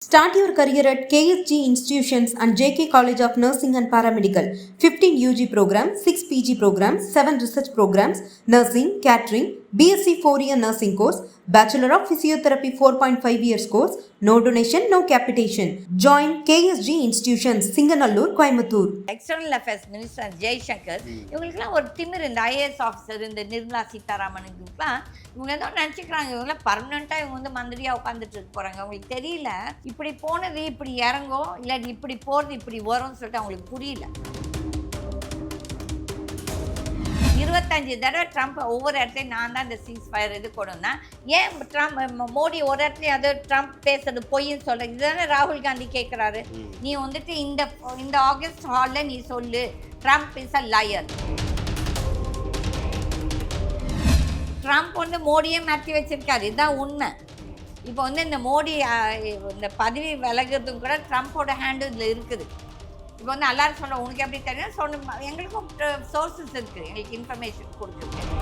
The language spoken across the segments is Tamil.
Start your career at KSG Institutions and JK College of Nursing and Paramedical. 15 UG programs, 6 PG programs, 7 research programs, nursing, catering, BSc 4 year nursing course, Bachelor of Physiotherapy 4.5 years course, no donation, no capitation. Join KSG Institutions, Singanallur, Coimbatore. External affairs minister Jaishankar இவங்களுக்குலாம் ஒரு திமிர் இந்த ஐஏஎஸ் ஆஃபீஸர் இந்த நிர்மலா சீதாராமனுக்குலாம் இவங்க ஏதோ நினச்சிக்கிறாங்க. இவங்களாம் பர்மனெண்ட்டாக இவங்க வந்து மந்திரியாக உட்காந்துட்டு இருக்க போகிறாங்க அவங்களுக்கு தெரியல. இப்படி போனது இப்படி இறங்கும் இல்லை இப்படி போகிறது இப்படி வரும்னு சொல்லிட்டு அவங்களுக்கு புரியல. இருபத்தஞ்சு தடவை ட்ரம்ப் ஒவ்வொரு இடத்துலையும் நான் தான் இந்த சீஸ் ஃபயர் இது கொண்டு ஏன் ட்ரம்ப் மோடி ஒரு இடத்துலையும் அது ட்ரம்ப் பேசுறது பொய்ன்னு சொல்ற? இதுதானே ராகுல் காந்தி கேட்குறாரு நீ வந்துட்டு இந்த இந்த ஆகஸ்ட் ஹாலில் நீ சொல்லு. Trump is a liar Trump வந்து மோடியே மாற்றி வச்சிருக்காரு. இதுதான் உண்மை. இப்போ வந்து இந்த மோடி இந்த பதவி விலகுறதும் கூட ட்ரம்ப்போட ஹேண்டு இதில் இருக்குது. இப்போ வந்து எல்லாரும் சொல்ல உனக்கு எப்படி தெரியும் சொன்ன எங்களுக்கும் சோர்சஸ் இருக்குது எங்களுக்கு இன்ஃபர்மேஷன் கொடுக்குறது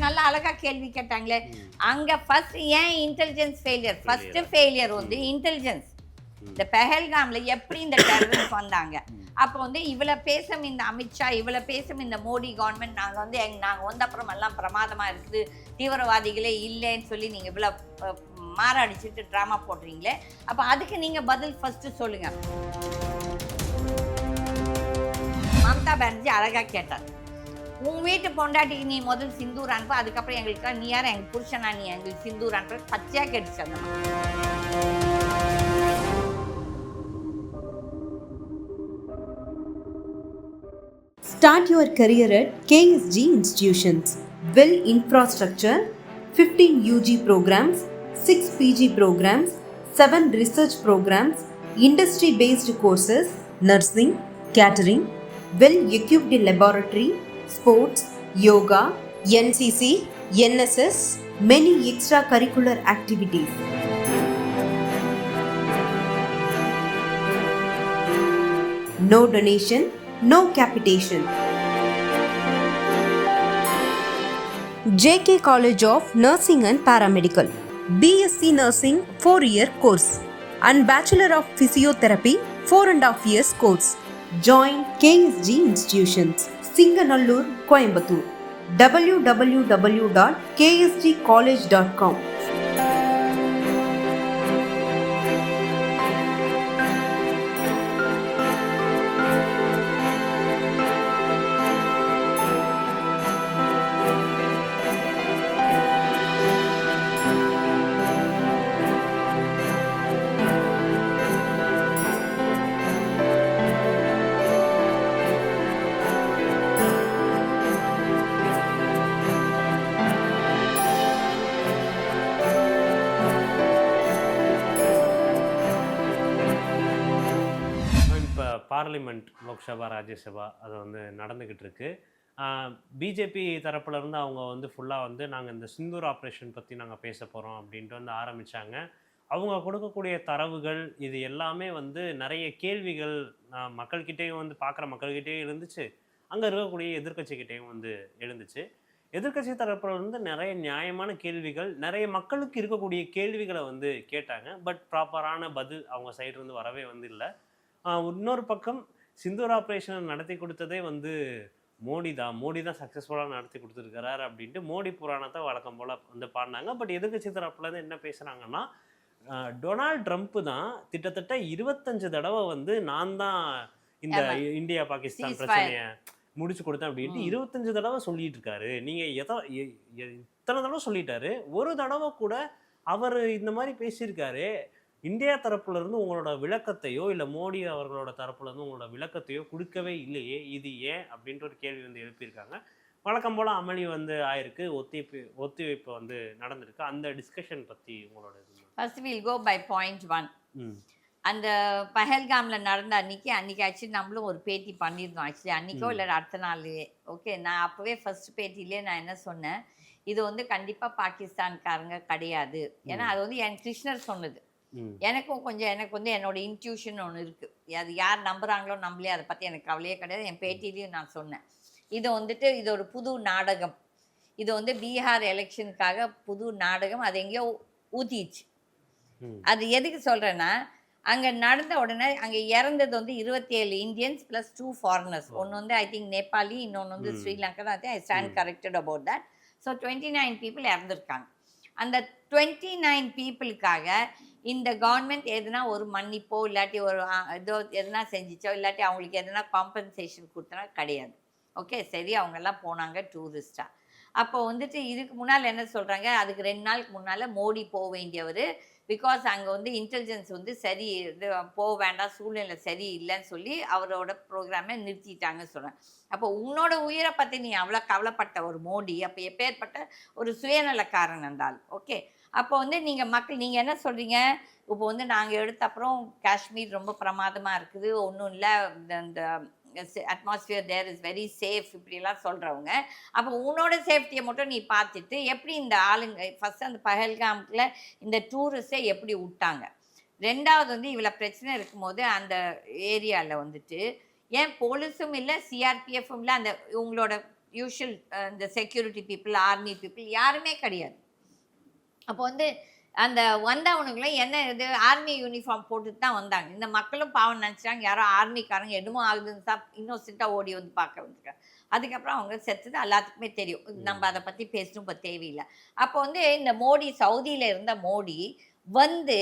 நல்லா அழகா கேள்வி கேட்டாங்களே. அங்க ஃபர்ஸ்ட் ஏன் இன்டெலிஜென்ஸ் ஃபெயிலியர் ஃபர்ஸ்ட் ஃபெயிலியர் வந்து இன்டெலிஜென்ஸ் இந்த பெஹல்காம்ல எப்படி இந்த டெரரிஸ்ட் வந்தாங்க அப்போ வந்து இவ்வளோ பேசும் இந்த அமித்ஷா இவ்வளோ பேசும் இந்த மோடி கவர்மெண்ட் நாங்கள் வந்து எங் நாங்கள் வந்த அப்புறம் எல்லாம் பிரமாதமாக இருக்குது. தீவிரவாதிகளே இல்லைன்னு சொல்லி நீங்கள் இவ்வளோ மாரடிச்சிட்டு ட்ராமா போடுறீங்களே அப்போ அதுக்கு நீங்கள் பதில் ஃபஸ்ட்டு சொல்லுங்க மம்தா பானர்ஜி அழகா கேட்டார் உன் வீட்டு பொண்டாட்டிக்கு நீ முதல் சிந்தூர் அனுப்பு அதுக்கப்புறம் எங்களுக்கு நீ யாரும் எங்கள் புருஷனா நீ எங்களுக்கு சிந்தூர் அனுப்பு பச்சையாக கேட்டுச்சு அந்த அம்மா. Start your career at KSG Institutions. Well infrastructure, 15 UG programs, 6 PG programs, 7 research programs, industry based courses, nursing, catering, well equipped laboratory, sports, yoga, NCC, NSS, many extracurricular activities. No donation, no capitation. JK College of Nursing and Paramedical. BSc Nursing 4 year course and Bachelor of Physiotherapy 4 and a half years course. Join KSG Institutions, Singanallur, Coimbatore. www.ksgcollege.com. Lok Sabha Rajya Sabha அது வந்து நடந்துக்கிட்டு இருக்கு பிஜேபி தரப்புல இருந்து அவங்க வந்து ஃபுல்லாக வந்து நாங்கள் இந்த சிந்தூர் ஆப்ரேஷன் பற்றி நாங்கள் பேச போகிறோம் அப்படின்ட்டு வந்து ஆரம்பித்தாங்க அவங்க கொடுக்கக்கூடிய தரவுகள் இது எல்லாமே வந்து நிறைய கேள்விகள் மக்கள்கிட்டேயும் வந்து பார்க்குற மக்கள்கிட்டேயும் இருந்துச்சு. அங்கே இருக்கக்கூடிய எதிர்கட்சிக்கிட்டேயும் வந்து எழுந்துச்சு. எதிர்க்கட்சி தரப்பில் வந்து நிறைய நியாயமான கேள்விகள் நிறைய மக்களுக்கு இருக்கக்கூடிய கேள்விகளை வந்து கேட்டாங்க. பட் ப்ராப்பரான பதில் அவங்க சைட்லேருந்து வரவே வந்து இல்லை. இன்னொரு பக்கம் சிந்தூர் ஆப்ரேஷனை நடத்தி கொடுத்ததே வந்து மோடி தான் மோடி தான் சக்ஸஸ்ஃபுல்லாக நடத்தி கொடுத்துருக்கிறாரு அப்படின்ட்டு மோடி புராணத்தை வழக்கம் போல் வந்து பாடினாங்க பட் எதிர்க்கட்சி தரப்புலேருந்து என்ன பேசுகிறாங்கன்னா டொனால்ட் ட்ரம்ப் தான் கிட்டத்தட்ட இருபத்தஞ்சு தடவை வந்து நான் தான் இந்த. இந்தியா பாகிஸ்தான். பிரச்சனையை முடிச்சு கொடுத்தேன் அப்படின்ட்டு. இருபத்தஞ்சு தடவை சொல்லிட்டு இருக்காரு நீங்கள் எதோ இத்தனை தடவை சொல்லிட்டாரு ஒரு தடவை கூட அவர் இந்த மாதிரி பேசியிருக்காரு இந்தியா தரப்புல இருந்து உங்களோட விளக்கத்தையோ இல்லை மோடி அவர்களோட தரப்புல இருந்து உங்களோட விளக்கத்தையோ கொடுக்கவே இல்லையே இது ஏன் அப்படின்ற ஒரு கேள்வி வந்து எழுப்பியிருக்காங்க. வழக்கம் போல அமளி வந்து ஆயிருக்கு ஒத்திவைப்பு ஒத்திவைப்பு வந்து நடந்திருக்கு. அந்த டிஸ்கஷன் பத்தி உங்களோட first will go by point one அந்த பஹல்காமில் நடந்த அன்னைக்கு அன்னைக்கு ஆக்சுவலி நம்மளும் ஒரு பேட்டி பண்ணியிருந்தோம். ஆக்சுவலி அன்னைக்கோ ம். இல்லை அடுத்த நாள்லயே. ஓகே நான் அப்போவே ஃபர்ஸ்ட் பேட்டிலே நான் என்ன சொன்னேன்? இது வந்து கண்டிப்பாக பாகிஸ்தான்காரங்க கிடையாது. ஏன்னா அது வந்து என் கிருஷ்ணர் சொன்னது. எனக்கும் கொஞ்சம் எனக்கு வந்து என்னோட இன்ட்யூஷன் ஒன்று இருக்குது அது யார் நம்புறாங்களோ நம்பலையே அதை பற்றி எனக்கு கவலையே கிடையாது. என் பேட்டிலையும் நான் சொன்னேன். இது வந்துட்டு இது ஒரு புது நாடகம். இது வந்து பீகார் எலெக்ஷனுக்காக புது நாடகம். அது எங்கேயோ ஊத்திச்சு. அது எதுக்கு சொல்கிறேன்னா அங்கே நடந்த உடனே அங்கே இறந்தது வந்து இருபத்தி ஏழு இந்தியன்ஸ் ப்ளஸ் டூ ஃபாரினர்ஸ் ஒன்று வந்து ஐ திங்க் நேபாளி இன்னொன்று வந்து Sri Lanka I think I stand corrected about that so twenty nine people இறந்துருக்காங்க. அந்த டுவெண்ட்டி நைன் பீப்புளுக்காக இந்த கவர்மெண்ட் எதுனா ஒரு மன்னிப்போ இல்லாட்டி ஒரு இதோ ஏதோ எதுனா செஞ்சிச்சோ இல்லாட்டி அவங்களுக்கு எதுனா காம்பன்சேஷன் கொடுத்தனா கிடையாது. ஓகே சரி அவங்கெல்லாம் போனாங்க டூரிஸ்டாக அப்போ வந்துட்டு இதுக்கு முன்னால் என்ன சொல்கிறாங்க அதுக்கு ரெண்டு நாளுக்கு முன்னால் மோடி போக வேண்டியவர். பிகாஸ் அங்கே வந்து இன்டெலிஜென்ஸ் வந்து சரி இது போக வேண்டாம் சூழ்நிலை சரி இல்லைன்னு சொல்லி அவரோட ப்ரோக்ராமை நிறுத்திட்டாங்கன்னு சொல்கிறேன் அப்போ உன்னோட உயிரை பற்றி நீ அவ்வளோ கவலைப்பட்ட ஒரு மோடி அப்போ எப்பேற்பட்ட ஒரு சுயநலக்காரன் என்றால் ஓகே அப்போ வந்து நீங்கள் மக்கள் நீங்கள் என்ன சொல்கிறீங்க இப்போ வந்து நாங்கள் எடுத்த அப்புறம் காஷ்மீர் ரொம்ப பிரமாதமாக இருக்குது. ஒன்றும் இல்லை. இந்த atmosphere there is very safe இப்படிலாம் சொல்கிறவங்க அப்போ உன்னோட சேஃப்டியை மட்டும் நீ பார்த்துட்டு எப்படி இந்த ஆளுங்க ஃபஸ்ட் அந்த பஹல்காம்ல இந்த டூரிஸ்டை எப்படி விட்டாங்க? ரெண்டாவது வந்து இவ்வளோ பிரச்சனை இருக்கும்போது அந்த ஏரியாவில் வந்துட்டு ஏன் போலீஸும் இல்லை சிஆர்பிஎஃப்பும் இல்லை அந்த உங்களோட யூஷுவல் இந்த செக்யூரிட்டி பீப்புள் ஆர்மி பீப்புள் யாருமே கிடையாது. அப்போ வந்து அந்த வந்தவனுங்களும் என்ன இது ஆர்மி யூனிஃபார்ம் போட்டுட்டு தான் வந்தாங்க. இந்த மக்களும் பாவம் நினச்சாங்க யாரோ ஆர்மிக்காரங்க என்னமோ ஆகுதுன்னு தான் இன்னோசென்ட்டாக ஓடி வந்து பார்க்க வந்துருக்காங்க. அதுக்கப்புறம் அவங்க செத்துது எல்லாத்துக்குமே தெரியும். நம்ம அதை பற்றி பேசணும் இப்போ தேவையில்லை. அப்போ வந்து இந்த மோடி சவுதியில் இருந்த மோடி வந்து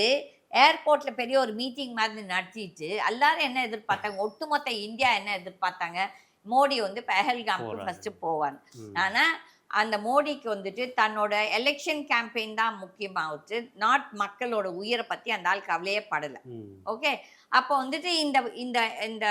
ஏர்போர்ட்டில் பெரிய ஒரு மீட்டிங் மாதிரி நடத்திட்டு எல்லாரும் என்ன எதிர்பார்த்தாங்க? ஒட்டுமொத்த இந்தியா என்ன எதிர்பார்த்தாங்க? மோடி வந்து பெஹல்காம்க்கு. ஃபஸ்ட்டு போவார். ம். ஆனால் அந்த மோடிக்கு வந்துட்டு தன்னோட எலெக்ஷன் கேம்பெயின் தான் முக்கியமாகுது நாட் மக்களோட உயிரை பற்றி அந்த ஆள் கவலையே படலை. ஓகே அப்போ வந்துட்டு இந்த இந்த இந்த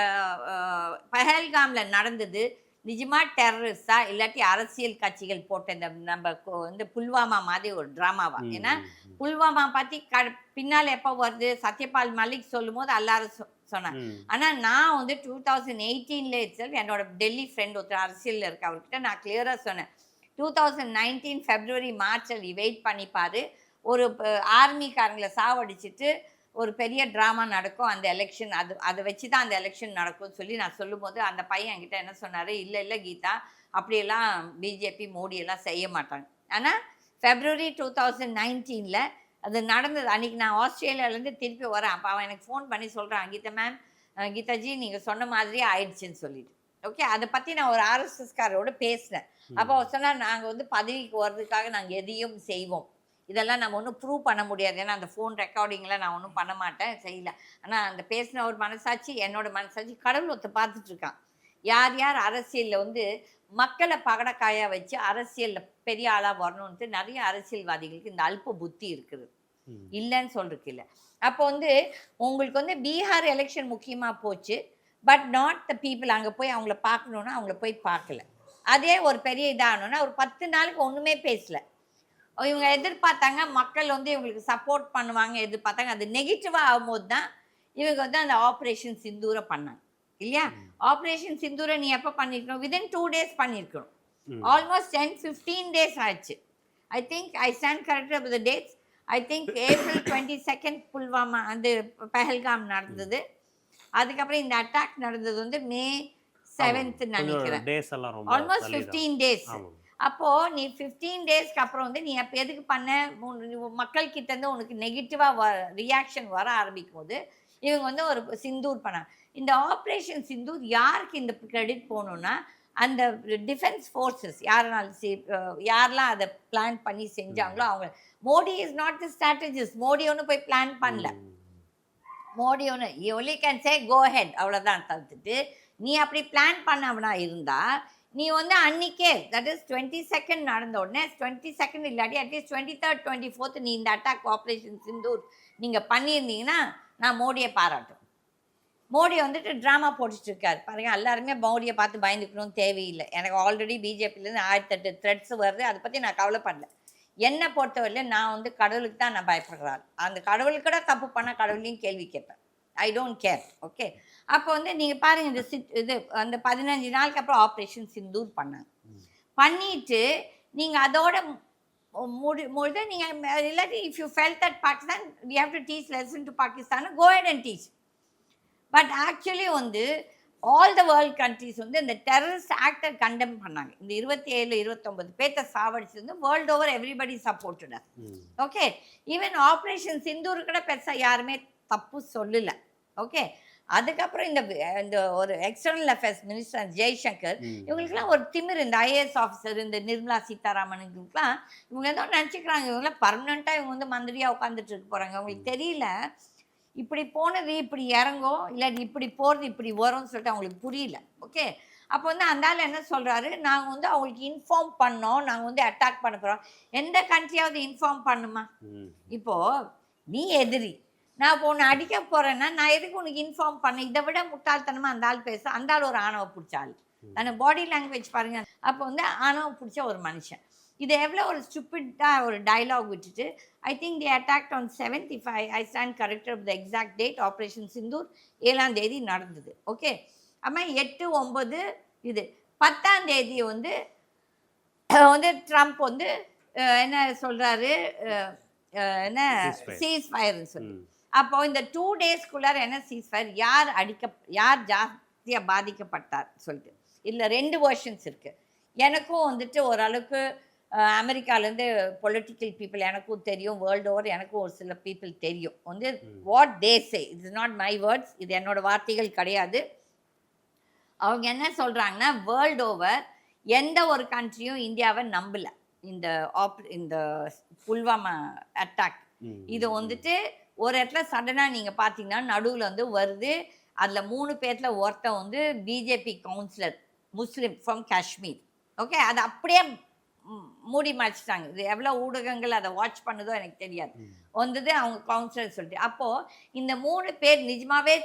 பஹல்காம்ல நடந்தது நிஜமா டெரரிஸ்டா இல்லாட்டி அரசியல் கட்சிகள் போட்ட இந்த நம்ம வந்து புல்வாமா மாதிரி ஒரு ட்ராமாவா. ஏன்னா புல்வாமா பற்றி க பின்னால் எப்போ வருது? சத்யபால் மலிக் சொல்லும் போது எல்லாரும் சொ- சொன்னாங்க ம். ஆனால் நான் வந்து டூ தௌசண்ட் எயிட்டீனில் இட்ஸெல்ஃப் என்னோட டெல்லி ஃப்ரெண்ட் ஒருத்தர் அரசியலில் இருக்க அவர்கிட்ட நான் கிளியராக சொன்னேன். டூ தௌசண்ட் நைன்டீன் ஃபெப்ரவரி மார்ச்சில் வெயிட் பண்ணிப்பார் ஒரு ஆர்மிக்காரங்களை சாவடிச்சிட்டு ஒரு பெரிய ட்ராமா நடக்கும். அந்த எலெக்ஷன் அது அதை வச்சு தான் அந்த எலெக்ஷன் நடக்கும்னு சொல்லி நான் சொல்லும்போது அந்த பையன் என்கிட்ட என்ன சொன்னார்? இல்லை இல்லை கீதா அப்படியெல்லாம் பிஜேபி மோடியெல்லாம் செய்ய மாட்டாங்க. ஆனால் ஃபெப்ரவரி டூ தௌசண்ட் நைன்டீனில் அது நடந்தது. அன்றைக்கி நான் ஆஸ்திரேலியாவிலேருந்து திருப்பி வரேன். அப்போ அவன் எனக்கு ஃபோன் பண்ணி சொல்கிறான் கீதா மேம் கீதாஜி நீங்கள் சொன்ன மாதிரியே ஆயிடுச்சுன்னு சொல்லிட்டு. ஓகே அதை பற்றி நான் ஒரு ஆர்எஸ்எஸ்காரோட பேசினேன் அப்போ அவர் சொன்னார் நாங்கள் வந்து பதவிக்கு வர்றதுக்காக நாங்கள் எதையும் செய்வோம். இதெல்லாம் நம்ம ஒன்றும் ப்ரூவ் பண்ண முடியாது. ஏன்னா அந்த ஃபோன் ரெக்கார்டிங்கில் நான் ஒன்றும் பண்ண மாட்டேன் செய்யல. ஆனால் அந்த பேசின ஒரு மனசாட்சி என்னோட மனசாட்சி கடவுள் ஒருத்த பார்த்துட்டு இருக்கான் யார் யார் அரசியலில் வந்து மக்களை பகடக்காயாக வச்சு அரசியலில் பெரிய ஆளாக வரணுன்ட்டு நிறைய அரசியல்வாதிகளுக்கு இந்த அல்ப புத்தி இருக்குது. இல்லைன்னு சொல்றதுக்கு இல்லை. அப்போ வந்து உங்களுக்கு வந்து பீகார் எலெக்ஷன் முக்கியமாக போச்சு. பட் நாட் த பீப்புள் அங்கே போய் அவங்கள பார்க்கணுன்னா அவங்கள போய் பார்க்கல. அதே ஒரு பெரிய இதாகணும்னா ஒரு பத்து நாளுக்கு ஒன்றுமே பேசல. இவங்க எதிர்பார்த்தாங்க மக்கள் வந்து இவங்களுக்கு சப்போர்ட் பண்ணுவாங்க எதிர்பார்த்தாங்க. அது நெகட்டிவாக ஆகும்போது தான் இவங்க வந்து அந்த ஆப்ரேஷன் சிந்தூரை பண்ணாங்க. இல்லையா? ஆப்ரேஷன் சிந்தூரை நீ எப்போ பண்ணிருக்கணும்? வித்தின் டூ டேஸ் பண்ணியிருக்கணும். ஆல்மோஸ்ட் டென் ஃபிஃப்டீன் டேஸ் ஆச்சு. I think I stand correct with dates I think April twenty second Pulwama அந்த பஹல்காம் நடந்தது. அதுக்கப்புறம் இந்த அட்டாக் நடந்தது வந்து மே செவன்த் நினைக்கிறேன். ஆல்மோஸ்ட். ஃபிஃப்டீன் டேஸ் ஆமாம் அப்போ நீ ஃபிஃப்டீன் டேஸ்க்கு அப்புறம் வந்து நீ அப்போ எதுக்கு பண்ண? மக்கள் கிட்ட இருந்து உனக்கு நெகட்டிவாக வ ரியாக்ஷன் வர ஆரம்பிக்கும் போது இவங்க வந்து ஒரு சிந்தூர் பண்ணாங்க இந்த ஆப்ரேஷன் சிந்தூர் யாருக்கு இந்த கிரெடிட் போகணும்னா அந்த டிஃபென்ஸ் ஃபோர்ஸஸ் யாருனாலும் யாரெல்லாம் அதை பிளான் பண்ணி செஞ்சாங்களோ அவங்க. Modi is not the strategist Modi ஒன்றும் போய் பிளான் பண்ணல. மோடி ஒன்று ஒலி கேன் சே கோ ஹெட் அவ்வளோதான் தவிர்த்துட்டு நீ அப்படி பிளான் பண்ணவனா இருந்தால் நீ வந்து அன்னைக்கே தட் இஸ் டுவெண்ட்டி செகண்ட் நடந்த உடனே டுவெண்ட்டி செகண்ட் இல்லாட்டி at least twenty third twenty fourth நீ இந்த அட்டாக் ஆப்ரேஷன் சிந்தூர் நீங்கள் பண்ணியிருந்தீங்கன்னா நான் மோடியை பாராட்டும். மோடி வந்துட்டு ட்ராமா போட்டுட்டு இருக்காரு பாருங்க எல்லாருமே மோடியை பார்த்து பயந்துக்கணும்னு தேவையில்லை. எனக்கு ஆல்ரெடி பிஜேபியிலேருந்து ஆயிரத்தெட்டு த்ரெட்ஸ் வருது. அதை பற்றி நான் கவலைப்படல. என்னை பொறுத்தவரையிலும் நான் வந்து கடவுளுக்கு தான் நான் பயப்படுறாள் அந்த கடவுளுக்கு கூட தப்பு பண்ணால் கடவுளையும் கேள்வி கேட்பேன். ஐ டோன்ட் கேர் ஓகே அப்போ வந்து நீங்கள் பாருங்க இந்த சித் இது அந்த பதினஞ்சு நாளுக்கு அப்புறம் ஆப்ரேஷன் சிந்தூர் பண்ணாங்க. பண்ணிட்டு நீங்கள் அதோட முடி முழுது நீங்கள் இல்லாட்டி if you felt that Pakistan we have to teach lesson to Pakistan go and and teach but actually வந்து ஆல் த வேர்ல்ட் கண்ட்ரிஸ் வந்து இந்த டெரரிஸ்ட் ஆக்டை கண்டெம் பண்ணாங்க. இந்த இருபத்தி ஏழு இருபத்தொம்பது பேர்த்த சாவடிச்சு வந்து world over everybody supported. Okay even operation Sindoor கூட பெருசாக யாருமே தப்பு சொல்லல. ஓகே அதுக்கப்புறம் இந்த இந்த ஒரு எக்ஸ்டர்னல் அஃபேர்ஸ் மினிஸ்டர் ஜெய்சங்கர். இவங்களுக்குலாம் ஒரு திமிர் இந்த ஐஏஎஸ் ஆஃபீஸர் இந்த நிர்மலா சீதாராமனுக்குலாம் இவங்க ஏதோ நினச்சிக்கிறாங்க? இவங்களாம் பர்மனெண்ட்டாக இவங்க வந்து மந்திரியாக உட்காந்துட்டு இருக்க போகிறாங்க அவங்களுக்கு தெரியல. இப்படி போனது இப்படி இறங்கும் இல்லை இப்படி போகிறது இப்படி வரும்னு சொல்லிட்டு அவங்களுக்கு புரியல. ஓகே அப்போ வந்து அந்த ஆள் என்ன சொல்கிறாரு நாங்கள் வந்து அவங்களுக்கு இன்ஃபார்ம் பண்ணோம். நாங்கள் வந்து அட்டாக் பண்ண போகிறோம் எந்த கண்ட்ரியாவது இன்ஃபார்ம் பண்ணுமா? ம். இப்போ நீ எதிரி. நான் இப்போ உன்னை அடிக்க போறேன்னா நான் எதுக்கு உனக்கு இன்ஃபார்ம் பண்ணேன்? இதை விட முட்டாள்தனமா அந்த ஆள் பேச அந்த ஆள் ஒரு ஆணவ பிடிச்ச ஆள். அந்த பாடி லாங்குவேஜ் பாருங்க. அப்போ வந்து ஆணவ பிடிச்ச ஒரு மனுஷன். இது எவ்வளோ ஒரு ஸ்டூப்பிட்டாக ஒரு டயலாக் விட்டுட்டு I think the attack on seventy five I stand corrected the exact date operation Sindoor ஏழாம் தேதி நடந்தது. ஓகே அம்மா எட்டு ஒம்பது இது பத்தாம் தேதி வந்து வந்து ட்ரம்ப் வந்து என்ன அஹ் என்ன. சீஸ் ஃபயர்னு சொல்லி. அப்போ இந்த டூ டேஸ்க்குள்ளார என்ன சீஸ் ஃபயர் யார் அடிக்க யார் ஜாஸ்தியா பாதிக்கப்பட்டார் சொல்லிட்டு. இதுல ரெண்டு வெர்ஷன்ஸ் இருக்கு. எனக்கும் வந்துட்டு ஓரளவுக்கு அமெரிக்காலேருந்து பொலிட்டிக்கல் பீப்புள் எனக்கும் தெரியும் வேர்ல்டு ஓவர் எனக்கும் ஒரு சில பீப்புள் தெரியும். வந்து what they say it's not my words இது என்னோட வார்த்தைகள் கிடையாது. அவங்க என்ன சொல்றாங்கன்னா வேர்ல்டு ஓவர் எந்த ஒரு கண்ட்ரியும் இந்தியாவை நம்பல. இந்த ஆப் இந்த புல்வாமா அட்டாக். இது வந்துட்டு ஒரு இடத்துல சடனாக நீங்கள் பார்த்தீங்கன்னா நடுவில் வந்து வருது. அதில் மூணு பேர்ல ஒருத்தன் வந்து BJP councillor Muslim from Kashmir okay அதை அப்படியே மூடி மறைச்சிட்டாங்க. இது எவ்வளோ ஊடகங்கள் அதை வாட்ச் பண்ணுதோ எனக்கு தெரியாது. வந்தது அவங்க கவுன்சிலர் சொல்லிட்டு. அப்போது இந்த மூணு பேர் நிஜமாவே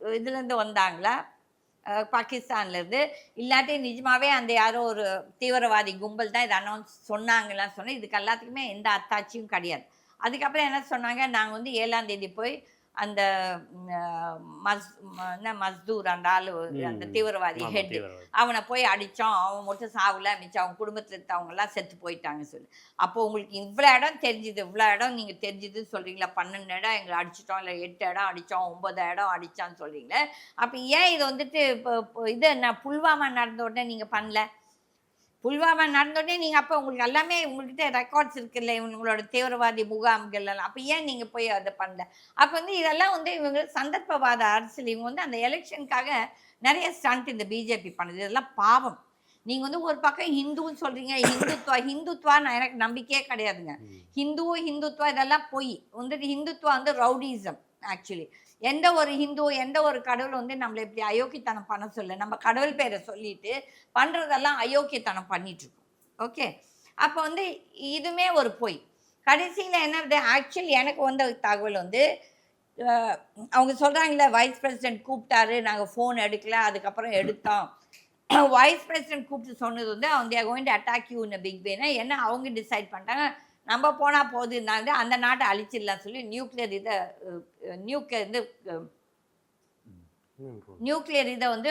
இதுலேருந்து வந்தாங்களா? பாகிஸ்தான்லேருந்து. இல்லாட்டி நிஜமாவே அந்த யாரோ ஒரு தீவிரவாதி கும்பல் தான் இதை அனௌன்ஸ் சொன்னாங்கலாம் சொன்னேன் இதுக்கு எல்லாத்துக்குமே எந்த அத்தாட்சியும் கிடையாது. அதுக்கப்புறம் என்ன சொன்னாங்க? நாங்கள் வந்து ஏழாம் தேதி போய் அந்த மஸ் என்ன மஸ்தூர் அந்த ஆளு அந்த. தீவிரவாதி ஹெட். அவனை போய் அடித்தோம் அவன் மட்டும் சாவுல மிச்சம். அவன் குடும்பத்தில் இருக்கவங்கெல்லாம் செத்து போயிட்டாங்க சொல்லி. அப்போ உங்களுக்கு இவ்வளோ இடம் தெரிஞ்சுது. இவ்வளோ இடம் நீங்கள் தெரிஞ்சுதுன்னு சொல்கிறீங்களா பன்னெண்டு இடம் எங்களை அடிச்சிட்டோம். இல்லை எட்டு இடம் அடித்தோம் ஒன்பது இடம் அடித்தான்னு சொல்கிறீங்களே அப்போ ஏன் இது வந்துட்டு இப்போ இப்போ இது என்ன புல்வாமா நடந்த உடனே நீங்கள் பண்ணல? புல்வாமா நடந்த உடனே நீங்கள் அப்போ உங்களுக்கு எல்லாமே உங்கள்கிட்ட ரெக்கார்ட்ஸ் இருக்குல்ல இவங்களோட தீவிரவாதி முகாம்கள் எல்லாம். அப்போ ஏன் நீங்கள் போய் அதை பண்ணல? அப்போ வந்து இதெல்லாம் வந்து இவங்க சந்தர்ப்பவாத அரசியல். இவங்க வந்து அந்த எலெக்ஷனுக்காக நிறைய ஸ்டண்ட் இந்த பிஜேபி பண்ணுது. இதெல்லாம் பாவம். நீங்கள் வந்து ஒரு பக்கம் ஹிந்துன்னு சொல்கிறீங்க ஹிந்துத்வா ஹிந்துத்வா நான் எனக்கு நம்பிக்கையே கிடையாதுங்க. ம். ஹிந்து ஹிந்துத்வா இதெல்லாம் பொய் வந்துட்டு ஹிந்துத்வா வந்து ரவுடிசம் ஆக்சுவலி எந்த ஒரு ஹிந்து எந்த ஒரு கடவுள் வந்து நம்மளை இப்படி அயோக்கியத்தனம் பண்ண சொல்ல நம்ம கடவுள் பேரை சொல்லிட்டு பண்ணுறதெல்லாம் அயோக்கியத்தனம் பண்ணிட்டு ஓகே? அப்போ வந்து இதுவுமே ஒரு பொய். கடைசியில் என்ன ஆக்சுவலி எனக்கு வந்த தகவல் வந்து அவங்க சொல்கிறாங்களே வைஸ் பிரசிடென்ட் கூப்பிட்டாரு நாங்கள் ஃபோன் எடுக்கல அதுக்கப்புறம் எடுத்தோம். வைஸ் பிரசிடென்ட் கூப்பிட்டு சொன்னது வந்து அவங்க there attack you in pick வேனா என்ன அவங்க டிசைட் பண்ணிட்டாங்க நம்ம போனால் போகுது அந்த நாட்டை அழிச்சிடலாம் சொல்லி நியூக்ளியர் இதை நியூக்ளியர் இது நியூக்ளியர் இதை வந்து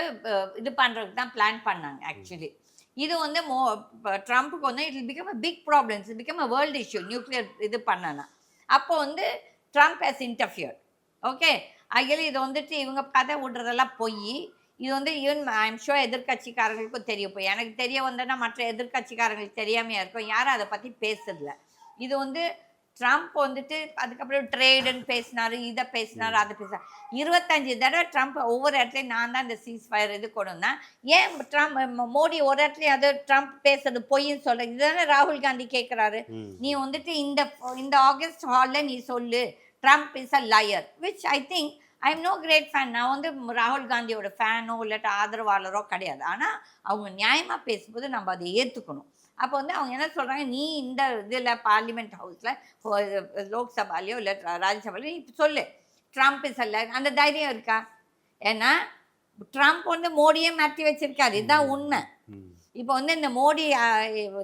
இது பண்ணுறதுக்கு தான் பிளான் பண்ணாங்க ஆக்சுவலி இது வந்து மோ ட்ரம்ப்புக்கு வந்து it became a big problems it became a world issue nuclear இது பண்ணனா. அப்போ வந்து ட்ரம்ப் ஹஸ் இன்டர்ஃபியர் ஓகே ஆகிய இது வந்துட்டு இவங்க கதை விடுறதெல்லாம் பொய். இது வந்து ஈவன் ஐம் ஷோ எதிர்கட்சிக்காரங்களுக்கும் தெரிய போய் எனக்கு தெரிய வந்தேன்னா மற்ற எதிர்கட்சிக்காரங்களுக்கு தெரியாமையாக இருக்கும். யாரும் அதை பற்றி பேசுறதில்ல. இது வந்து ட்ரம்ப் வந்துட்டு அதுக்கப்புறம் ட்ரேடுன்னு பேசினாரு இதை பேசினாரு அதை பேசினார். இருபத்தஞ்சு தடவை ட்ரம்ப் ஒவ்வொரு இடத்துலையும் நான் தான் இந்த சீஸ் ஃபயர் இது கொண்டு வந்தேன் ஏன் ட்ரம்ப் மோடி ஒரு இடத்துலையும் அது ட்ரம்ப் பேசுறது பொய்ன்னு சொல்ற இதுதானே ராகுல் காந்தி கேட்குறாரு. நீ வந்துட்டு இந்த இந்த ஆகஸ்ட் ஹாலில் நீ சொல்லு. Trump is a liar which I think I am no great fan நான் வந்து ராகுல் காந்தியோட ஃபேனோ இல்லாட்ட ஆதரவாளரோ கிடையாது. ஆனால் அவங்க நியாயமாக பேசும்போது நம்ம அதை ஏற்றுக்கணும் அப்போ வந்து அவங்க என்ன சொல்கிறாங்க நீ இந்த இதில் பார்லிமெண்ட் ஹவுஸில் லோக்சபாலையோ இல்லை ராஜ்யசபாலையோ இப்போ சொல்லு. ட்ரம்ப் அல்ல அந்த தைரியம் இருக்கா? ஏன்னா ட்ரம்ப் வந்து மோடியே மாற்றி வச்சிருக்காரு. இதுதான் உண்மை. இப்போ வந்து இந்த மோடி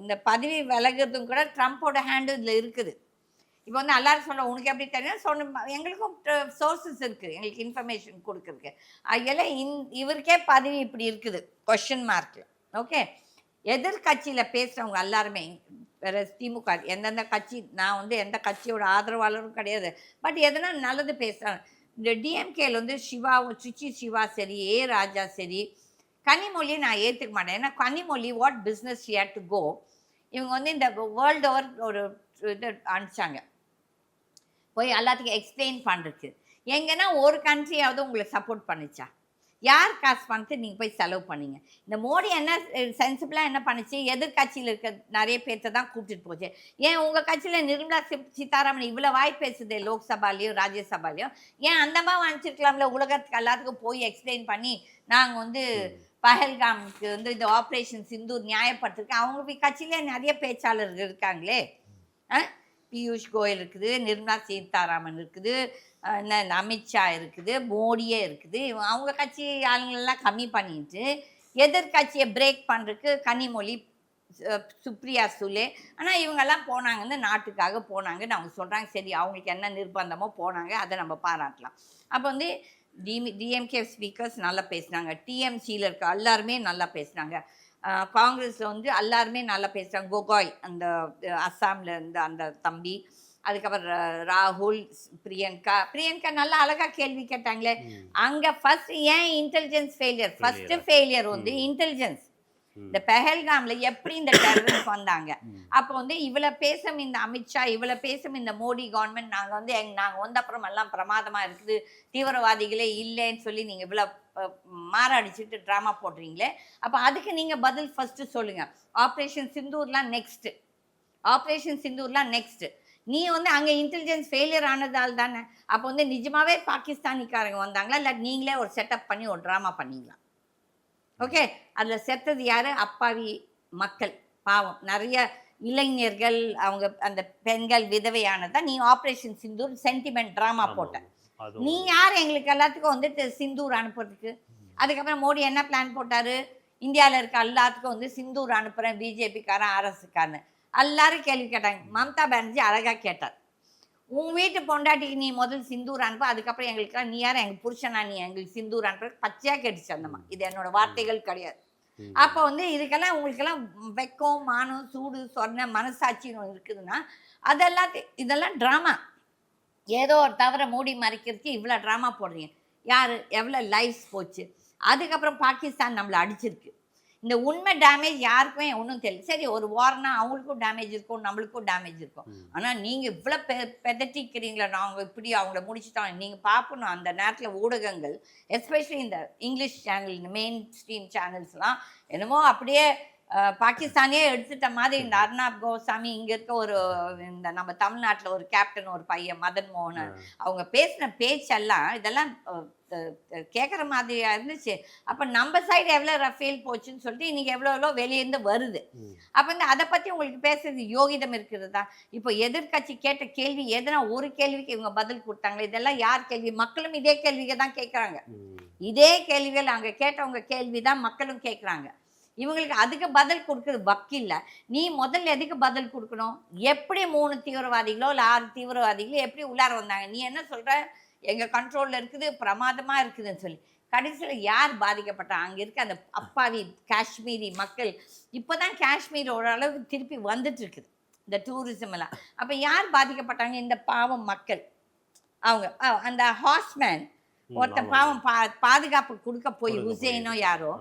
இந்த பதவி விலகுறதும் கூட ட்ரம்ப்போட ஹேண்டு இதில் இருக்குது. இப்போ வந்து எல்லாரும் சொல்ல உனக்கு எப்படி தெரியும் சொன்ன எங்களுக்கும் சோர்சஸ் இருக்குது எங்களுக்கு இன்ஃபர்மேஷன் கொடுக்குறதுக்கு. அதில் இன் இவருக்கே பதவி இப்படி இருக்குது. கொஷின் மார்க்கில் ஓகே எதிர்கட்சியில் பேசுகிறவங்க எல்லாருமே வேறு திமுக எந்தெந்த கட்சி நான் வந்து எந்த கட்சியோட ஆதரவாளரும் கிடையாது. பட் எதனா நல்லது பேசுகிறாங்க இந்த டிஎம்கேல வந்து சிவாவும் சுச்சி சிவா சரி ஏ ராஜா சரி கனிமொழியை நான் ஏற்றுக்க மாட்டேன். ஏன்னா Kanimozhi what business had to go இவங்க வந்து இந்த வேர்ல்டு ஓவர் ஒரு இது அனுப்பிச்சாங்க. போய் எல்லாத்துக்கும் எக்ஸ்பிளைன் பண்ணுறதுக்கு எங்கன்னா ஒரு கண்ட்ரியாவது உங்களை சப்போர்ட் பண்ணுச்சா? யார் காசு பணத்தை நீங்கள் போய் செலவு பண்ணீங்க. இந்த மோடி என்ன சென்சிபிளாக என்ன பண்ணுச்சு? எதிர்கட்சியில் இருக்க நிறைய பேர்த்த தான் கூப்பிட்டுட்டு போச்சு. ஏன் உங்கள் கட்சியில் நிர்மலா சீ- சீதாராமன் இவ்வளோ வாய் பேசுதே லோக்சபாலையும் ராஜ்யசபாலையும்? ஏன் அந்த மாதிரி அனுப்பிச்சிருக்கலாம்ல உலகத்துக்கு எல்லாத்துக்கும் போய் எக்ஸ்பிளைன் பண்ணி நாங்கள் வந்து பஹல்காமுக்கு வந்து இந்த ஆப்ரேஷன் சிந்தூர் நியாயப்படுத்திருக்கு அவங்க கட்சியிலே நிறைய பேச்சாளர்கள் இருக்காங்களே. ஆ? பியூஷ் கோயல் இருக்குது நிர்மலா சீதாராமன் இருக்குது என்ன அமித்ஷா இருக்குது மோடியே இருக்குது. அவங்க கட்சி ஆளுங்களெல்லாம் கம்மி பண்ணிட்டு எதிர்கட்சியை பிரேக் பண்ணுறதுக்கு கனிமொழி சு- சுப்ரியா சுலே. ஆனால் இவங்கெல்லாம் போனாங்கன்னு நாட்டுக்காக போனாங்கன்னு அவங்க சொல்கிறாங்க சரி அவங்களுக்கு என்ன நிர்பந்தமோ போனாங்க அதை நம்ம பாராட்டலாம். அப்போ வந்து டிமி டிஎம்கே ஸ்பீக்கர்ஸ் நல்லா பேசுனாங்க. டிஎம்சியில் இருக்க எல்லாருமே நல்லா பேசுனாங்க. காங்கிரஸில் வந்து எல்லாருமே நல்லா பேசுகிறாங்க கோகாய் அந்த அஸ்ஸாம்ல இருந்து அந்த தம்பி. அதுக்கப்புறம் ராகுல் பிரியங்கா. பிரியங்கா நல்லா அழகா கேள்வி கேட்டாங்களே. அங்க ஃபர்ஸ்ட் ஏன் இன்டெலிஜென்ஸ் ஃபெயிலியர் ஃபர்ஸ்ட். ஃபெயிலியர் வந்து இன்டெலிஜென்ஸ். இந்த பெஹல்காம்ல எப்படி இந்த டெரரிஸ்ட் வந்தாங்க. அப்போ வந்து இவ்வளோ பேசும் இந்த அமித்ஷா இவ்வளோ பேசும் இந்த மோடி கவர்மெண்ட் நாங்கள் வந்து எங் நாங்கள் வந்த அப்புறம் எல்லாம் பிரமாதமா இருக்குது. தீவிரவாதிகளே இல்லைன்னு சொல்லி நீங்கள் இவ்வளோ மாரடிச்சுட்டு ட்ராமா போடுறீங்களே அப்போ அதுக்கு நீங்கள் பதில் ஃபர்ஸ்ட் சொல்லுங்க. ஆப்ரேஷன் சிந்தூர்லாம் நெக்ஸ்ட் ஆப்ரேஷன் சிந்தூர்லாம் நெக்ஸ்ட் நீ வந்து அங்கே இன்டெலிஜென்ஸ் ஃபெயிலியர் ஆனதால் தானே? அப்போ வந்து நிஜமாவே பாகிஸ்தானிக்காரங்க வந்தாங்களா? இல்லை நீங்களே ஒரு செட்டப் பண்ணி ஒரு ட்ராமா பண்ணீங்களா? ஓகே அதில் செத்தது யாரு? அப்பாவி மக்கள். பாவம். நிறைய இளைஞர்கள் அவங்க அந்த பெண்கள் விதவையானதா நீ ஆப்ரேஷன் சிந்தூர் சென்டிமெண்ட் ட்ராமா போட்ட. நீ யார்? எங்களுக்கு எல்லாத்துக்கும் வந்துட்டு சிந்தூர் அனுப்புறதுக்கு. அதுக்கப்புறம் மோடி என்ன பிளான் போட்டாரு? இந்தியாவில் இருக்க எல்லாத்துக்கும் வந்து சிந்தூர் அனுப்புகிறேன் பிஜேபிக்காரன் ஆர்எஸ்காரன் எல்லாரும் கேள்வி கேட்டாங்க. மம்தா பானர்ஜி அழகாக கேட்டார். உன் வீட்டு பொண்டாட்டிக்கு நீ முதல் சிந்தூர் அனுப்பு அதுக்கப்புறம் எங்களுக்குலாம் நீ யார்? எங்கள் புருஷனா நீ? எங்களுக்கு சிந்தூர் அனுப்புற பச்சையாக கேட்டுச்சு அந்தம்மா இது என்னோட வார்த்தைகள் கிடையாது. அப்போ வந்து இதுக்கெல்லாம் உங்களுக்கெல்லாம் வெக்கம் மானம் சூடு சொன்ன மனசாட்சின்னு ஒண்ணு இருக்குதுன்னா அதெல்லாம் இதெல்லாம் ட்ராமா ஏதோ ஒரு தவிர மூடி மறைக்கிறதுக்கு இவ்வளோ ட்ராமா போடுறீங்க. யார்? எவ்வளோ லைஃப்ஸ் போச்சு. அதுக்கப்புறம் பாகிஸ்தான் நம்மளை அடிச்சிருக்கு. இந்த உண்மை டேமேஜ் யாருக்குமே ஒன்றும் தெரியல. சரி ஒரு வார்னா அவங்களுக்கும் டேமேஜ் இருக்கும் நம்மளுக்கும் டேமேஜ் இருக்கும். ஆனால் நீங்கள் இவ்வளோ பெ பெதட்டிக்கிறீங்களா நாங்கள் இப்படி அவங்கள முடிச்சிட்டோம். நீங்கள் பார்க்கணும் அந்த நேரத்தில் ஊடகங்கள் எஸ்பெஷலி இந்த இங்கிலீஷ் சேனல் மெயின் ஸ்ட்ரீம் சேனல்ஸ்லாம் என்னமோ அப்படியே பாகிஸ்தானே எடுத்துட்ட மாதிரி இந்த அர்னாப் கோசாமி இங்கே இருக்க ஒரு இந்த நம்ம தமிழ்நாட்டில் ஒரு கேப்டன் ஒரு பையன் மதன் மோகன் அவங்க பேசின பேச்செல்லாம் இதெல்லாம் கேட்குற மாதிரியா இருந்துச்சு. அப்போ நம்ம சைடு எவ்வளோ ரஃபேல் போச்சுன்னு சொல்லிட்டு இன்னைக்கு எவ்வளோ எவ்வளோ வெளியேருந்து வருது. அப்போ வந்து அதை பற்றி உங்களுக்கு பேசுறது யோகிதம் இருக்கிறதா? இப்போ எதிர்க்கட்சி கேட்ட கேள்வி எதனா ஒரு கேள்விக்கு இவங்க பதில் கொடுத்தாங்களே? இதெல்லாம் யார் கேள்வி? மக்களும் இதே கேள்வியை தான் கேட்குறாங்க. இதே கேள்விகள் அங்கே கேட்டவங்க கேள்வி தான் மக்களும் கேட்குறாங்க இவங்களுக்கு அதுக்கு பதில் கொடுக்குறது வக்கில்ல. நீ முதல்ல எதுக்கு பதில் கொடுக்கணும்? எப்படி மூணு தீவிரவாதிகளோ இல்லை ஆறு தீவிரவாதிகளோ எப்படி உள்ளார வந்தாங்க? நீ என்ன சொல்ற? எங்கள் கண்ட்ரோலில் இருக்குது பிரமாதமாக இருக்குதுன்னு சொல்லி. கடைசியில் யார் பாதிக்கப்பட்டா? அங்கே இருக்க அந்த அப்பாவி காஷ்மீரி மக்கள். இப்போ தான் காஷ்மீர் ஓரளவுக்கு திருப்பி வந்துட்டு இருக்குது இந்த டூரிசம் எல்லாம். அப்போ யார் பாதிக்கப்பட்டாங்க? இந்த பாவம் மக்கள். அவங்க அந்த ஹார்ஸ்மேன் ஒருத்தன் ஆமா. பாவம் பா பாதுகாப்பு கொடுக்க போய். ஹுசேனோ யாரோ.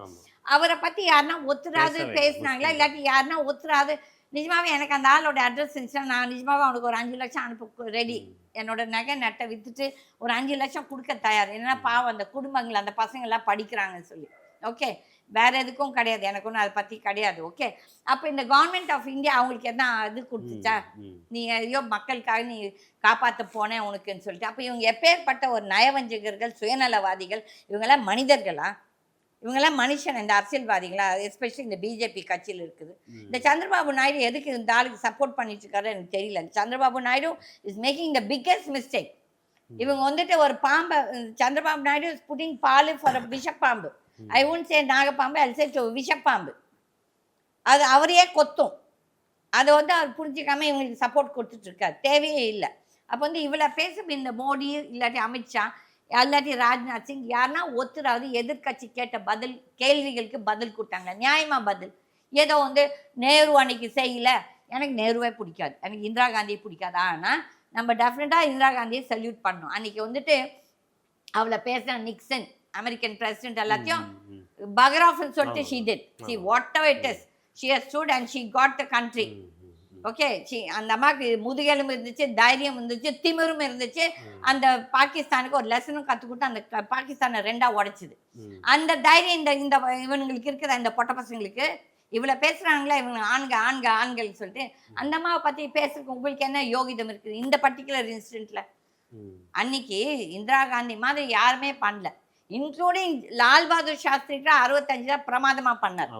அவரை பத்தி யாருன்னா ஒத்துறாது பேசுனாங்களா. இல்லாட்டி யாருன்னா ஒத்துறாது நிஜமாவே எனக்கு அந்த ஆளோட அட்ரஸ் இருந்துச்சுன்னா நான் நிஜமாவே அவனுக்கு ஒரு அஞ்சு லட்சம் அனுப்ப ரெடி. என்னோட நகை நட்டை வித்துட்டு ஒரு அஞ்சு லட்சம் கொடுக்க தயார். என்னன்னா பாவம் அந்த குடும்பங்கள் அந்த பசங்க எல்லாம் படிக்கிறாங்கன்னு சொல்லி. ஓகே? வேற எதுக்கும் கிடையாது. எனக்கு ஒன்றும் அதை பத்தி கிடையாது. ஓகே? அப்போ இந்த கவர்மெண்ட் ஆஃப் இந்தியா அவங்களுக்கு என்ன இது கொடுத்துச்சா. நீ ஐயோ மக்களுக்காக நீ காப்பாற்ற போனேன் உனக்குன்னு சொல்லிட்டு. அப்போ இவங்க எப்பேற்பட்ட ஒரு நயவஞ்சகர்கள் சுயநலவாதிகள் இவங்கெல்லாம் மனிதர்களா? இவங்கெல்லாம் மனுஷன் இந்த அரசியல்வாதிகளா? எஸ்பெஷலி இந்த பிஜேபி கட்சியில் இருக்குது. இந்த சந்திரபாபு நாயுடு எதுக்கு இந்த ஆளுக்கு சப்போர்ட் பண்ணிட்டு இருக்காரு எனக்கு தெரியல. Chandrababu Naidu is making the biggest mistake இவங்க வந்துட்டு ஒரு பாம்பை Chandrababu Naidu is putting paal for விஷப்பாம்பு. ம். ஐ ஒன்ட் சே நாகப்பாம்பு ஐ சே விஷப்பாம்பு. அது அவரையே கொத்தும். அதை வந்து அவர் புரிஞ்சுக்காம இவங்களுக்கு சப்போர்ட் கொடுத்துட்டு இருக்காரு தேவையே இல்லை. அப்போ வந்து இவ்வளோ பேசும் இந்த மோடி இல்லாட்டி அமித்ஷா இல்லாட்டி ராஜ்நாத் சிங் யாருன்னா ஒத்துராவது எதிர்க்கட்சி கேட்ட பதில் கேள்விகளுக்கு பதில் கொடுத்தாங்க நியாயமா பதில். ஏதோ வந்து நேரு அன்னைக்கு செய்யல. எனக்கு நேருவே பிடிக்காது. எனக்கு இந்திரா காந்தியை பிடிக்காது. ஆனால் நம்ம டெஃபினட்டாக இந்திரா காந்தியை சல்யூட் பண்ணோம் அன்னைக்கு வந்துட்டு அவளை பேசுன நிக்சன் அமெரிக்கன் பிரசிடென்ட் எல்லாத்தையும் பகராஃப்னு சொல்லிட்டு. She did see. Whatever it is she has stood and she got the country. Okay see அந்த அம்மாவுக்கு முதுகெலும்பு இருந்துச்சு தைரியம் இருந்துச்சு திமிரும் இருந்துச்சு. அந்த பாகிஸ்தானுக்கு ஒரு லெசனும் கற்றுக்கிட்டு அந்த பாகிஸ்தானை ரெண்டா உடைச்சுது. அந்த தைரியம் இந்த இந்த இவனுங்களுக்கு இருக்கிற இந்த பொட்ட பசங்களுக்கு? இவ்வளோ பேசுகிறாங்களே இவங்க ஆண்க ஆண்க ஆண்கள் சொல்லிட்டு அந்த அம்மாவை பற்றி பேசுறதுக்கு உங்களுக்கு என்ன யோகிதம் இருக்குது? இந்த பர்டிகுலர் இன்சிடெண்ட்டில். அன்னைக்கு இந்திரா காந்தி மாதிரி யாருமே பண்ணல. இன்க்ளூடிங் லால் பகதூர் சாஸ்திரி கூட அறுபத்தஞ்சுல பிரமாதமா பண்ணார்.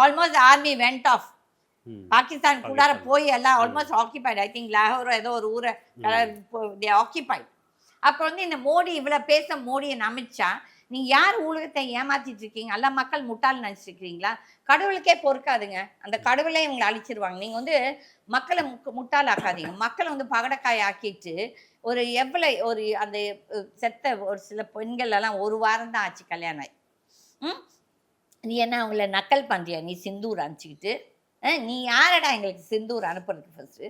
Almost army went off. Pakistan கூடார. போய் எல்லாம் ஆல்மோஸ்ட் ஆக்கியபைட் ஐ திங்க் லாகூர் ஏதோ ஒரு ஊரை தே ஆக்கியபைட் அப்போ வந்து இந்த மோடி இவ்வளோ பேச மோடியை அமித்ஷா நீங்க யார் உலகத்தை ஏமாத்திட்டு இருக்கீங்க? எல்லா மக்கள் முட்டாள் நினைச்சிருக்கீங்களா? கடவுளுக்கே பொறுக்காதுங்க. அந்த கடவுளே இவங்களை அழிச்சிருவாங்க. நீங்க வந்து மக்களை முக்கு முட்டாள் ஆக்காதீங்க மக்களை வந்து பகடக்காய் ஆக்கிட்டு ஒரு எவ்வளோ ஒரு அந்த செத்த ஒரு சில பெண்கள் எல்லாம் ஒரு வாரம் தான் ஆச்சு கல்யாணம் ம்? நீ என்ன அவங்கள நக்கல் பண்றியா? நீ சிந்தூர் அனுப்பிச்சிக்கிட்டு? நீ யாரடா எங்களுக்கு சிந்தூர் அனுப்புறதுக்கு ஃபர்ஸ்ட்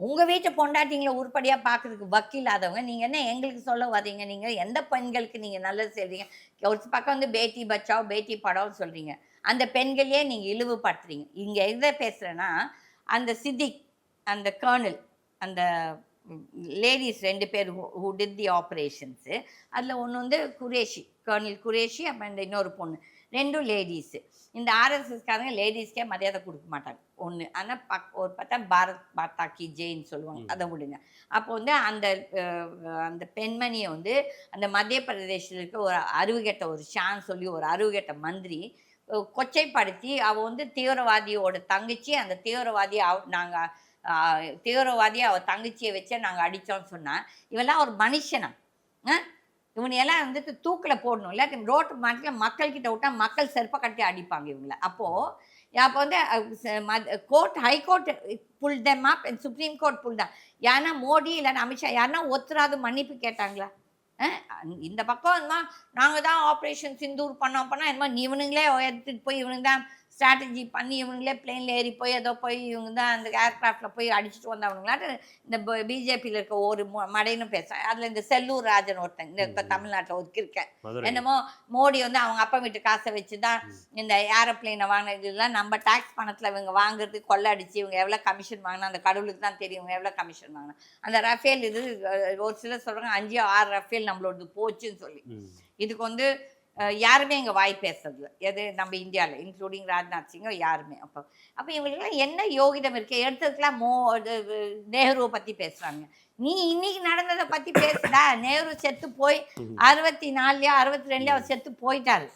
உங்க வீட்டு பொண்டாட்டிங்களை உருப்படியா பார்க்கறதுக்கு வக்கில்லாதவங்க நீங்க என்ன எங்களுக்கு சொல்ல வரீங்க நீங்க எந்த பெண்களுக்கு நீங்க நல்லது செய்றீங்க? ஒரு பக்கம் வந்து பேட்டி பச்சாவ் பேட்டி படாவ் சொல்றீங்க. அந்த பெண்களையே நீங்க இழிவுபடுத்துறீங்க. இங்க எதை பேசுறேன்னா அந்த சித்திக் அந்த கர்னல் அந்த லேடிஸ் ரெண்டு பேர் ஹூ டிட் தி ஆப்ரேஷன்ஸு அதில் ஒன்று வந்து குரேஷி கர்னல் குரேஷி அப்புறம் இந்த இன்னொரு பொண்ணு. ரெண்டும் லேடிஸு இந்த ஆர்எஸ்எஸ்காரங்க லேடிஸ்க்கே மரியாதை கொடுக்க மாட்டாங்க. ஒன்று ஆனால் பக் ஒரு பார்த்தா பாரத் மாதா கி ஜெயின்னு சொல்லுவாங்க. அதை விடுங்க. அப்போ வந்து அந்த அந்த பெண்மணியை வந்து அந்த மத்திய பிரதேசத்தில் இருக்க ஒரு அறிவுகெட்ட ஒரு ஷான் சொல்லி ஒரு அறிவுகெட்ட மந்திரி கொச்சைப்படுத்தி அவ வந்து தீவிரவாதியோட தங்கச்சி அந்த தீவிரவாதியை அவ நாங்கள் தீவிரவாதியை அவ தங்கச்சியை வச்சே நாங்கள் அடித்தோம்னு சொன்னா இவெல்லாம் ஒரு மனுஷனா? இவனையெல்லாம் வந்துட்டு தூக்கில் போடணும் இல்லை ரோட்டு மக்கள் மக்கள்கிட்ட விட்டா மக்கள் செருப்பை கட்டி அடிப்பாங்க இவங்கள. அப்போது அப்போ வந்து court high court pull them up supreme court pull தான் யாருன்னா மோடி இல்லைன்னா அமித்ஷா யாருன்னா ஒத்துராது மன்னிப்பு கேட்டாங்களா? இந்த பக்கம் தான் நாங்கள் தான் ஆப்ரேஷன் சிந்தூர் பண்ணோம் பண்ணால் என்னமோ இவனுங்களே எடுத்துட்டு போய் இவனுங்க தான் ஸ்ட்ராட்டஜி பண்ணி இவனுங்களே பிளேனில் ஏறி போய் ஏதோ போய் இவங்க தான் அந்த ஏர்க்ராஃப்டில் போய் அடிச்சுட்டு வந்தவனுங்களாட்டு இந்த பிஜேபியில் இருக்க ஒரு மடைன்னு பேசுகிறேன் அதில் இந்த செல்லூர் ராஜன் ஒருத்தன் இந்த இப்போ தமிழ்நாட்டில் ஒதுக்கியிருக்கேன். என்னமோ மோடி வந்து அவங்க அப்பா வீட்டு காசை வச்சு தான் இந்த ஏரோப்ளேனை வாங்கினது இதெல்லாம் நம்ம டாக்ஸ் பணத்தில் இவங்க வாங்குறது கொள்ளடிச்சு இவங்க எவ்வளோ கமிஷன் வாங்கினா அந்த கடவுளுக்கு தான் தெரியும் இவங்க எவ்வளோ கமிஷன் வாங்கினா. அந்த ரஃபேல் இது ஒரு சிலர் சொல்கிறாங்க அஞ்சு ஆறு ரஃபேல் நம்மளோடது போச்சுன்னு சொல்லி. இதுக்கு வந்து யாருமே இங்கே வாய் பேசுறது எது? நம்ம இந்தியாவில் இன்க்ளூடிங் ராஜ்நாத் சிங்கோ யாருமே. அப்போ அப்போ இவங்களுக்குலாம் என்ன யோகிதம் இருக்கு? எடுத்ததுக்கெல்லாம் மோ இது, நேருவை பற்றி பேசுகிறாங்க நீ இன்னைக்கு நடந்ததை பற்றி பேசுடா. நேரு செத்து போய் அறுபத்தி நாலுலையோ அறுபத்தி ரெண்டுலையோ அவர் செத்து போயிட்டாரு.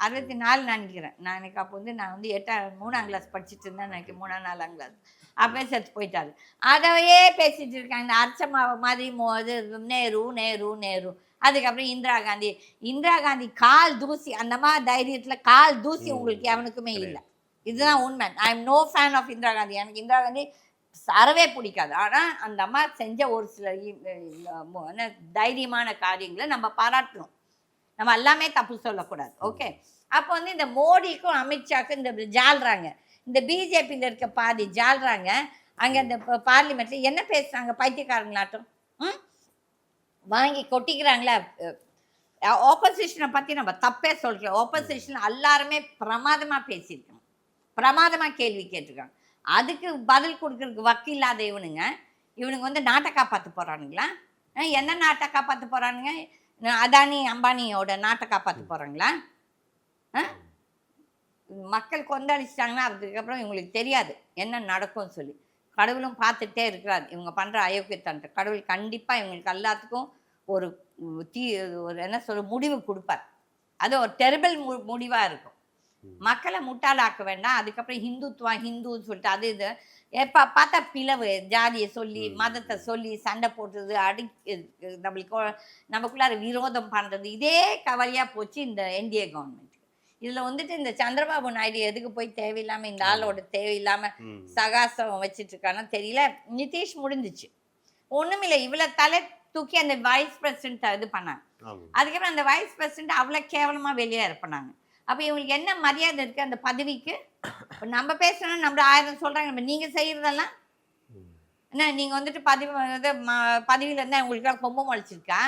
அறுபத்தி நாலு நினைக்கிறேன் நான் எனக்கு அப்போ வந்து நான் வந்து எட்டாம் மூணாம் கிளாஸ் படிச்சுட்டு இருந்தேன் நினைக்கிறேன். மூணாம் நாலாம் கிளாஸ் அப்பவே செத்து போயிட்டாரு. அதையே பேசிட்டு இருக்காங்க. இந்த அர்ச்சமா மாதிரி மோ இது நேரு நேரு நேரு. அதுக்கப்புறம் இந்திரா காந்தி. இந்திரா காந்தி கால் தூசி அந்த மாதிரி தைரியத்தில் கால் தூசி. உங்களுக்கு எவனுக்குமே இல்லை. இதுதான் உண்மை. I am no fan of Indira Gandhi. எனக்கு இந்திரா காந்தி அறவே பிடிக்காது. ஆனால் அந்த அம்மா செஞ்ச ஒரு சில தைரியமான காரியங்களை நம்ம பாராட்டணும். நம்ம எல்லாமே தப்பு சொல்லக்கூடாது. ஓகே அப்போ வந்து இந்த மோடிக்கும் அமித்ஷாக்கும் இந்த ஜால்றாங்க. இந்த பிஜேபியில் இருக்க பாதி ஜால்றாங்க. அங்கே இந்த பார்லிமெண்ட்ல என்ன பேசுறாங்க? பைத்தியக்காரங்களாட்டம். ம்? வாங்கி கொட்டிக்கிறாங்களா. ஆப்போசிஷனை பற்றி நம்ம தப்பே சொல்கிறோம் ஆப்போசிஷன் எல்லாருமே பிரமாதமாக பேசியிருக்காங்க. பிரமாதமாக கேள்வி கேட்டிருக்காங்க. அதுக்கு பதில் கொடுக்கறதுக்கு வக்கில்லாத இவனுங்க. இவனுங்க வந்து நாட்டை காப்பாற்ற போகிறானுங்களா என்ன நாட்டை காப்பாற்ற போகிறானுங்க அதானி அம்பானியோட நாட்டை காப்பாற்ற போகிறாங்களா மக்கள் கொந்தளிச்சிட்டாங்கன்னா அதுக்கப்புறம் இவங்களுக்கு தெரியாது என்ன நடக்கும்னு சொல்லி. கடவுளும் பார்த்துட்டே இருக்கிறார். இவங்க பண்ணுற அயோக்கியத்தனத்தை. கடவுள் கண்டிப்பாக இவங்களுக்கு எல்லாத்துக்கும் ஒரு தீ ஒரு என்ன சொல்ற முடிவு கொடுப்பார். அது ஒரு டெரிபிள் மு முடிவாக இருக்கும். மக்களை முட்டாளாக்க வேண்டாம். அதுக்கப்புறம் ஹிந்துத்வா ஹிந்துன்னு சொல்லிட்டு அது இது. எப்போ பார்த்தா பிளவு ஜாதியை சொல்லி. மதத்தை சொல்லி சண்டை போடுறது அடி நம்மளுக்கு நமக்குள்ளார விரோதம் பண்ணுறது இதே கவலையாக போச்சு இந்த என்டிஏ கவர்மெண்ட் இதில் வந்துட்டு இந்த சந்திரபாபு நாயுடு எதுக்கு போய் தேவையில்லாமல் இந்த ஆளோட தேவையில்லாமல் ம். சகாசம் வச்சிட்டு இருக்கானோ தெரியல. நிதிஷ் முடிஞ்சிச்சு. ஒண்ணுமில்லை இவ்வளோ தலை தூக்கி அந்த வைஸ் பிரசிடென்ட் இது பண்ணாங்க. அதுக்கப்புறம் அந்த வைஸ் பிரசிடென்ட் அவ்வளோ கேவலமா வெளியே இருப்பினாங்க அப்போ இவங்களுக்கு என்ன மரியாதை இருக்கு அந்த பதவிக்கு? இப்ப நம்ம பேசுறோம் நம்ம ஆயிரம் சொல்றாங்க. நம்ம நீங்க செய்யறதெல்லாம்? ம். என்ன நீங்கள் வந்துட்டு பதவி இது ம பதவியில் இருந்தால் உங்களுக்குலாம் கொம்பு முளைச்சிருக்கா?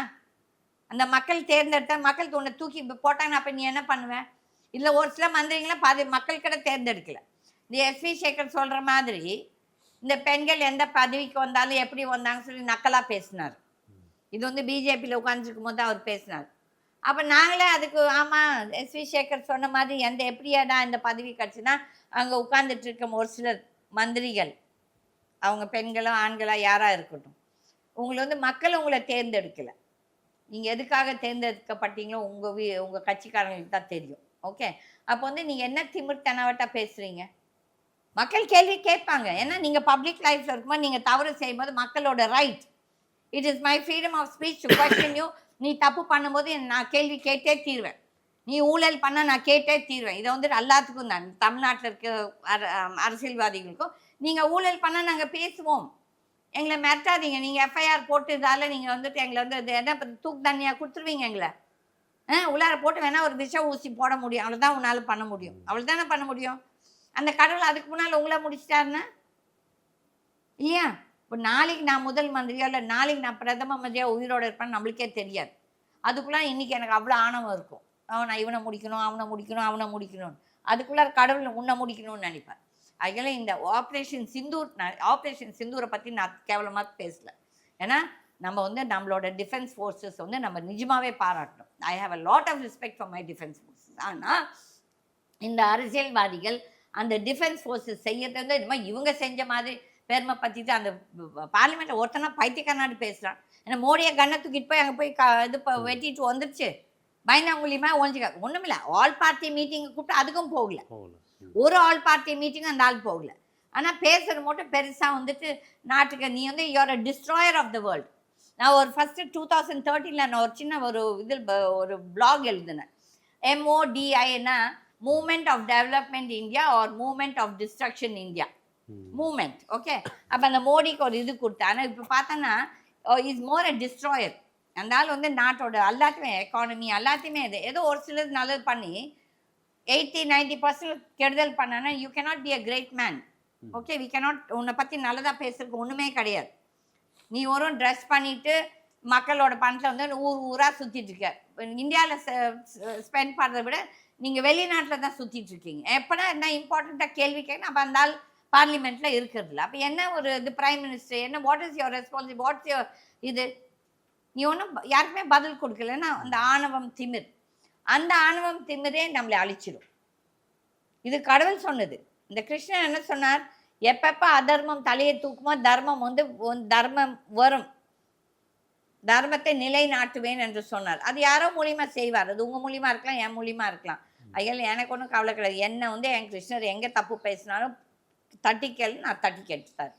அந்த மக்கள் தேர்ந்தெடுத்தா மக்கள் உன்னை தூக்கி போட்டாங்கன்னா அப்போ நீ என்ன பண்ணுவ? இல்லை ஒரு சில மந்திரிங்களாம் பதவி மக்கள் கிட்ட தேர்ந்தெடுக்கல. இந்த எஸ்வி சேகர் சொல்கிற மாதிரி இந்த பெண்கள் எந்த பதவிக்கு வந்தாலும் எப்படி வந்தாங்கன்னு சொல்லி நக்கலாக பேசினார். இது வந்து பிஜேபியில் உட்காந்துருக்கும் போது அவர் பேசினார். அப்போ நாங்களே அதுக்கு ஆமாம் எஸ்வி சேகர் சொன்ன மாதிரி எந்த எப்படியாடா இந்த பதவி கிடச்சுன்னா அங்கே உட்காந்துட்டு இருக்க ஒரு சிலர் மந்திரிகள் அவங்க பெண்களோ ஆண்களோ யாராக இருக்கட்டும். உங்களை வந்து மக்கள் உங்களை தேர்ந்தெடுக்கலை. நீங்கள் எதுக்காக தேர்ந்தெடுக்கப்பட்டீங்களோ உங்கள் வீ உங்கள் கட்சிக்காரங்களுக்கு தான் தெரியும். ஓகே அப்போ வந்து நீங்கள் என்ன திமிர் பேசுகிறீங்க மக்கள் கேள்வி கேட்பாங்க. ஏன்னா நீங்கள் பப்ளிக் லைஃப்பில் இருக்கும்போது நீங்கள் தவறு செய்யும்போது மக்களோட right it is my freedom of speech to question you நீ தப்பு பண்ணும்போது நான் கேள்வி கேட்டே தீர்வேன். நீ ஊழல் பண்ண நான் கேட்டே தீர்வேன். இதை வந்து எல்லாத்துக்கும் தான். தமிழ்நாட்டில் இருக்க அர- அரசியல்வாதிகளுக்கும். நீங்கள் ஊழல் பண்ண நாங்கள் பேசுவோம். எங்களை மிரட்டாதீங்க. நீங்கள் எஃப்ஐஆர் போட்டதால நீங்கள் வந்துட்டு எங்களை வந்து இது என்ன தூக்கு தண்ணியாக கொடுத்துருவீங்க எங்களை? உள்ளார போட்டு வேணா ஒரு விஷ ஊசி போட முடியும். அவ்வளோதான் உன்னால் பண்ண முடியும். அவ்வளோ தானே பண்ண முடியும்? அந்த கடவுள் அதுக்கு முன்னால் உங்களை முடிச்சிட்டாருன்னா? இல்லையா? இப்போ நாளைக்கு நான் முதல் மந்திரியா இல்லை நாளைக்கு நான் பிரதம மந்திரியா உயிரோட இருப்பேன்னு நம்மளுக்கே தெரியாது. அதுக்குள்ளே இன்னைக்கு எனக்கு அவ்வளோ ஆணவம் இருக்கும். அவனை இவனை முடிக்கணும் அவனை முடிக்கணும் அவனை முடிக்கணும் அதுக்குள்ளார கடவுள் உன்னை முடிக்கணும்னு நினைப்பேன். அதனால இந்த ஆப்ரேஷன் சிந்தூர் ஆப்ரேஷன் சிந்தூரை பற்றி நான் கேவலமாக பேசல. ஏன்னா நம்ம வந்து நம்மளோட டிஃபென்ஸ் ஃபோர்ஸஸ் வந்து நம்ம நிஜமாவே பாராட்டணும். I have a lot of respect for my defence forces ஆனால் இந்த அரசியல்வாதிகள் அந்த டிஃபென்ஸ் ஃபோர்ஸஸ் செய்யறது வந்து மாதிரி இவங்க செஞ்ச மாதிரி பெருமை பற்றிட்டு அந்த பார்லிமெண்ட்டில் ஒருத்தனா பைத்தியக்காரனாடி பேசுகிறான் ஏன்னா மோடியை கண்ணை தூக்கிட்டு போய் அங்கே போய் க இது வெட்டிட்டு வந்துருச்சு. பயந்தாங்குழியமாக ஒழிஞ்சுக்க. ஒன்றுமில்ல ஆல் பார்ட்டி மீட்டிங் கூப்பிட்டு அதுக்கும் போகல. ஒரு ஆல் பார்ட்டி மீட்டிங் அந்த ஆள் போகல. ஆனால் பேசுகிற மட்டும் பெருசாக வந்துட்டு நாட்டுக்கு நீ வந்து you are a destroyer of the world நான் ஒரு ஃபஸ்ட்டு டூ தௌசண்ட் தேர்ட்டீனில் நான் ஒரு சின்ன ஒரு இதில் ப- ஒரு blog எழுதினேன். எம்ஓடிஐனா moment of development India or moment of destruction India. Moment okay அப்போ அந்த மோடிக்கு ஒரு இது கொடுத்தேன். ஆனால் இப்போ பார்த்தோன்னா இஸ் மோர் அ டிஸ்ட்ராயர் ஆள் வந்து நாட்டோட எல்லாத்தையுமே எக்கானமி எல்லாத்தையுமே இது. ஏதோ ஒரு சிலது நல்லது பண்ணி எயிட்டி நைன்டி பர்சன்ட் கெடுதல் பண்ணனா you cannot be a great man okay we cannot உன்னை பற்றி நல்லதாக பேசுறதுக்கு ஒன்றுமே கிடையாது. நீ ஒரு ட்ரெஸ் பண்ணிட்டு மக்களோட பணத்தில் வந்து ஊர் ஊராக சுற்றிட்டு இருக்க. இந்தியாவில் ஸ்பெண்ட் பண்ணுறதை விட நீங்கள் வெளிநாட்டில் தான் சுற்றிட்டு இருக்கீங்க. எப்போனா என்ன இம்பார்ட்டண்ட்டாக கேள்வி கேட்க அப்போ அந்த ஆள் பார்லிமெண்ட்டில் இருக்கிறதில்ல அப்போ என்ன ஒரு இது பிரைம் மினிஸ்டர் என்ன what is your responsible what's your இது? நீ ஒன்றும் யாருக்குமே பதில் கொடுக்கலன்னா அந்த ஆணவம் திமிர். அந்த ஆணவம் திமிரே நம்மளை அழிச்சிடும் இது கடவுள் சொன்னது. இந்த கிருஷ்ணன் என்ன சொன்னார்? எப்பப்ப அதர்மம் தலையை தூக்குமோ தர்மம் வந்து தர்மம் வரும். தர்மத்தை நிலைநாட்டுவேன் என்று சொன்னார். அது யாரோ மூலியமா செய்வார். அது உங்க மூலியமா இருக்கலாம் என் மூலியமா இருக்கலாம். ஐயல் எனக்கு ஒன்றும் கவலை கிடையாது என்ன வந்து என் கிருஷ்ணர் எங்க தப்பு பேசினாலும் தட்டி கேளு நான் தட்டி கேட்டுத்தார்